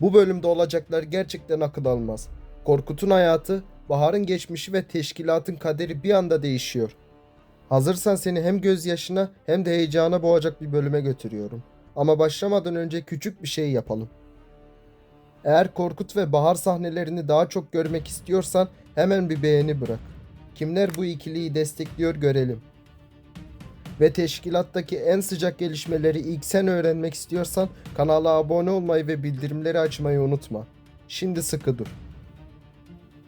Bu bölümde olacaklar gerçekten akıl almaz. Korkut'un hayatı, Bahar'ın geçmişi ve teşkilatın kaderi bir anda değişiyor. Hazırsan seni hem gözyaşına hem de heyecana boğacak bir bölüme götürüyorum. Ama başlamadan önce küçük bir şey yapalım. Eğer Korkut ve Bahar sahnelerini daha çok görmek istiyorsan hemen bir beğeni bırak. Kimler bu ikiliyi destekliyor görelim. Ve teşkilattaki en sıcak gelişmeleri ilk sen öğrenmek istiyorsan kanala abone olmayı ve bildirimleri açmayı unutma. Şimdi sıkı dur.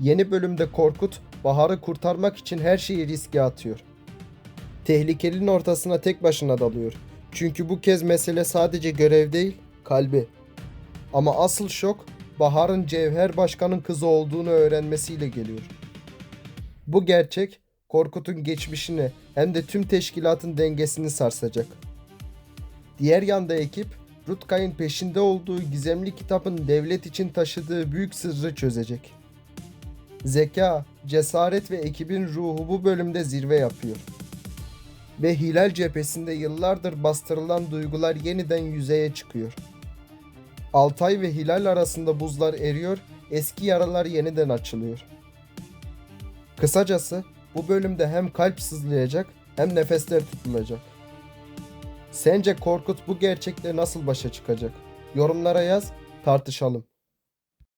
Yeni bölümde Korkut, Bahar'ı kurtarmak için her şeyi riske atıyor. Tehlikenin ortasına tek başına dalıyor. Çünkü bu kez mesele sadece görev değil, kalbi. Ama asıl şok Bahar'ın Cevher Başkan'ın kızı olduğunu öğrenmesiyle geliyor. Bu gerçek Korkut'un geçmişini hem de tüm teşkilatın dengesini sarsacak. Diğer yanda ekip Rutkay'ın peşinde olduğu gizemli kitabın devlet için taşıdığı büyük sırrı çözecek. Zeka, cesaret ve ekibin ruhu bu bölümde zirve yapıyor. Ve Hilal cephesinde yıllardır bastırılan duygular yeniden yüzeye çıkıyor. Altay ve Hilal arasında buzlar eriyor, eski yaralar yeniden açılıyor. Kısacası bu bölümde hem kalp sızlayacak hem nefesler tutulacak. Sence Korkut bu gerçekle nasıl başa çıkacak? Yorumlara yaz, tartışalım.